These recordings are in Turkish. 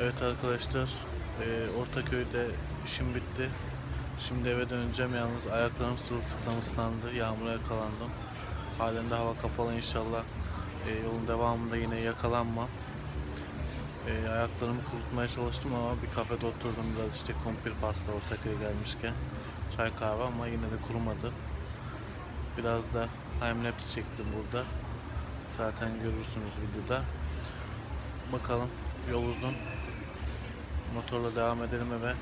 Evet arkadaşlar, e, Ortaköy'de işim bitti. Şimdi eve döneceğim yalnız ayaklarım sırılsıklam ıslandı, yağmura yakalandım. Halen de hava kapalı inşallah. eee, yolun devamında yine yakalanmam. Eee, ayaklarımı kurutmaya çalıştım ama bir kafede oturdum biraz işte kumpir pasta Ortaköy'e gelmişken. Çay kahve ama yine de kurumadı. Biraz da timelapse çektim burada. Zaten görürsünüz videoda. Bakalım yol uzun. Motorla devam edelim eve.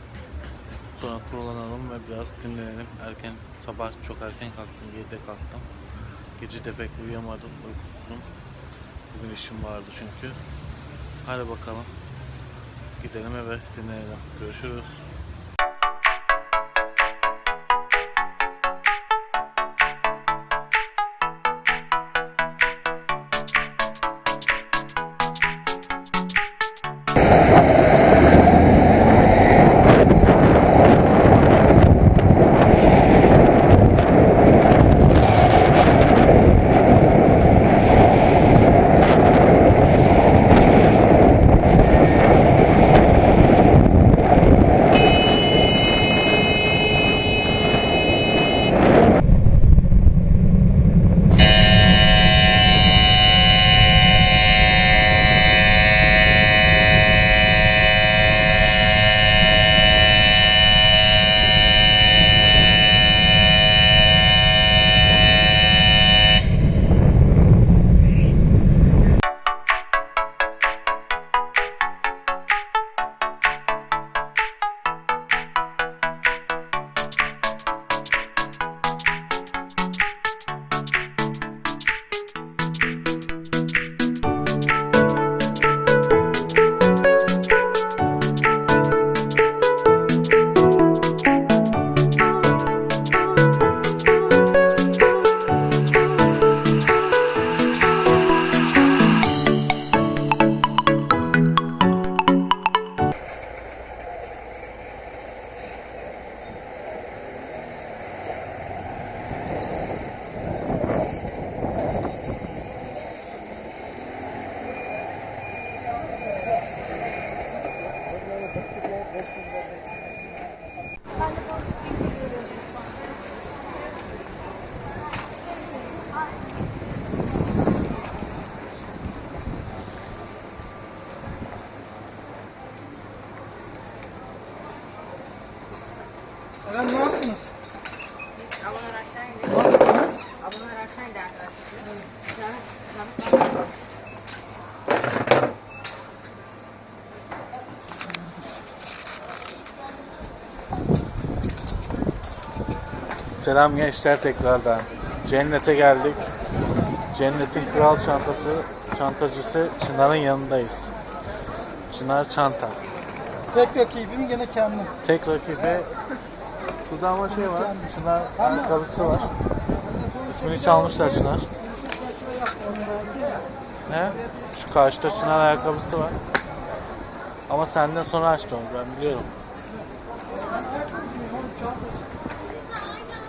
Sonra kurulanalım ve biraz dinlenelim. Erken sabah çok erken kalktım. 7'de kalktım. Gece de pek uyuyamadım. Uykusuzum. Bugün işim vardı çünkü. Hadi bakalım. Gidelim eve dinlenelim. Görüşürüz. Selam gençler tekrardan. Cennete geldik. Cennetin kral çantası, çantacısı Çınar'ın yanındayız. Çınar çanta. Tek rakibim gene kendim. Tek rakibi şurada ama şey var. Çınar ayakkabısı var. İsmini çalmışlar Çınar. Ne? Şu karşıda Çınar ayakkabısı var. Ama senden sonra açtı onu ben biliyorum.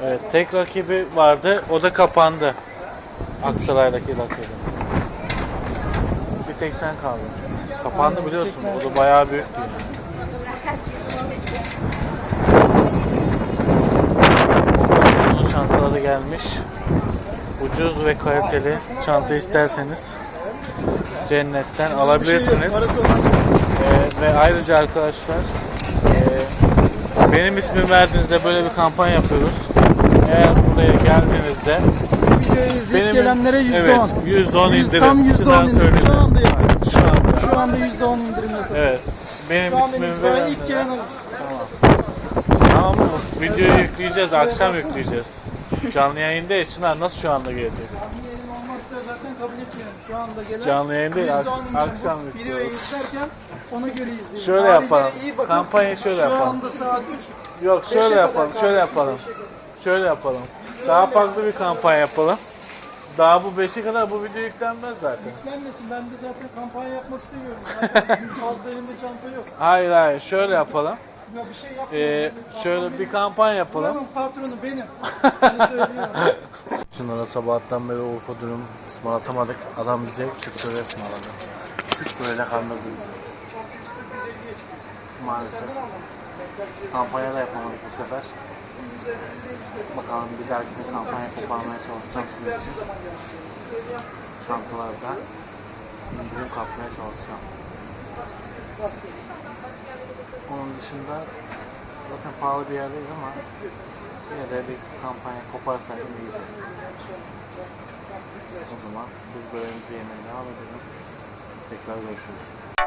Evet tek rakibi vardı o da kapandı. Aksaray'daki rakibi. Bir tek sen kaldın. Kapandı biliyorsun o da bayağı büyüktü. yani. Gelmiş. Ucuz ve kaliteli çanta isterseniz cennetten alabilirsiniz. Ee, ve ayrıca arkadaşlar e, benim ismimi verdiğinizde böyle bir kampanya yapıyoruz. Eğer buraya geldiğinizde videoyu izleyip benim gelenlere yüzde evet, on. %10 Yüz- indirim. Tam yüzde on Şuradan indirim. Şu anda yapıyor. Şu anda. Şu anda yüzde on indirim yapıyor. Evet. Benim Şu ismimi verenlere. ilk gelen alır. Tamam mı? Videoyu yükleyeceğiz. Akşam yükleyeceğiz. Canlı yayında ya Çınar nasıl şu anda gelecek? Canlı yayın olmazsa zaten kabul etmiyorum. Şu anda gelen Canlı yayın değil, %10 ak- akşam Videoyu yüklüyoruz. izlerken ona göre izleyin. Şöyle Tarihlere yapalım. iyi bakın. Kampanyayı şöyle Şu yapalım. anda saat 3. Yok şöyle Beşe yapalım, kadar şöyle yapalım. Beşe kadar. Şöyle yapalım. Daha farklı bir kampanya yapalım. daha bu 5'e kadar bu video yüklenmez zaten. Yüklenmesin. Ben de zaten kampanya yapmak istemiyorum. Zaten fazla elimde çanta yok. Hayır hayır şöyle yapalım. Ya bir şey Ee, yapmıyorum. şöyle bir kampanya yapalım. Buranın patronu benim. Bunu söylüyorum. Şunlara sabahtan beri Urfa dürüm ısmarlatamadık. Adam bize 40 lira ısmarladı. 40 lirayla kandırdı bizi. Maalesef. Kampanya da yapamadık bu sefer. Bakalım bir dahaki kampanya koparmaya çalışacağım sizin için. Çantalarda indirim kapmaya çalışacağım. Onun dışında zaten pahalı bir yerdeyiz ama yine de bir kampanya koparsaydım iyiydi. O zaman biz böreğimizi yemeye devam edelim. Tekrar görüşürüz.